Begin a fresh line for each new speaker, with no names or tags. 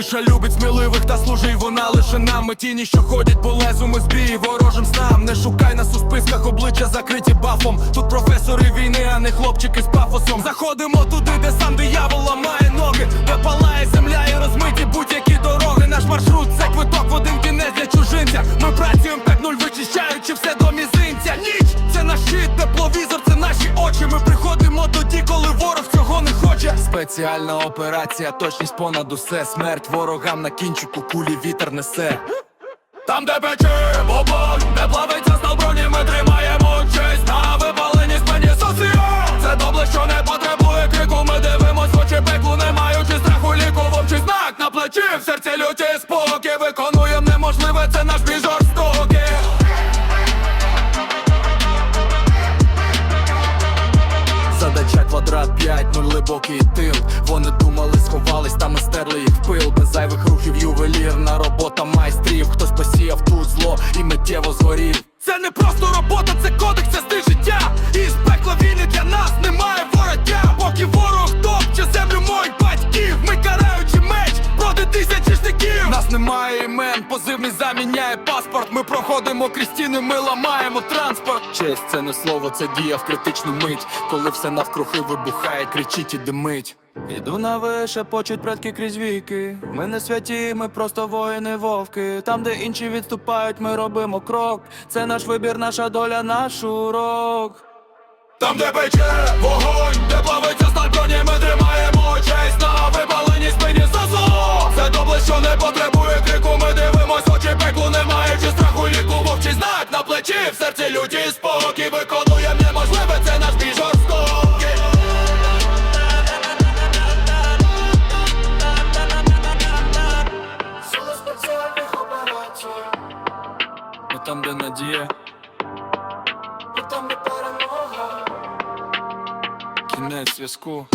Тиша любить сміливих та служить вона лише нам. Ми тіні, що ходять по лезу, ми збій ворожим снам. Не шукай нас у списках, обличчя закриті бафом. Тут професори війни, а не хлопчики з пафосом. Заходимо туди, де сам диявол ламає Спеціальна операція, точність понад усе. Смерть ворогам на кінчику кулі вітер несе. Там, де пече вогонь, де плавиться стал броні, ми тримаємо честь. На випаленій спині соціал Це добле, що не потребує крику, ми дивимось в очі пеклу, не маючи страху ліку, вовчий знак на плечі, в серці люті спокій. Виконуєм неможливе, це наш бій жорстокий. Задача квадрат 5, нуль глибокий тил. Вони думали, сховались, та ми стерли їх пил. Без зайвих рухів ювелірна робота майстрів. Хтось позивний заміняє паспорт. Ми проходимо крізь стіни, ми ламаємо транспорт. Честь це не слово, це дія в критичну мить. Коли все навкруги вибухає, кричить і димить. Іду на више, почуть предки крізь віки. Ми не святі, ми просто воїни вовки. Там, де інші відступають, ми робимо крок. Це наш вибір, наша доля, наш урок. Там, де пече вогонь, де плавиться сталь броні, ми серці спокій, виконуєм неможливе, це наш бій жорстокий
спеціальних операцій,
там, де надія,
і там де перемога.
кінець зв'язку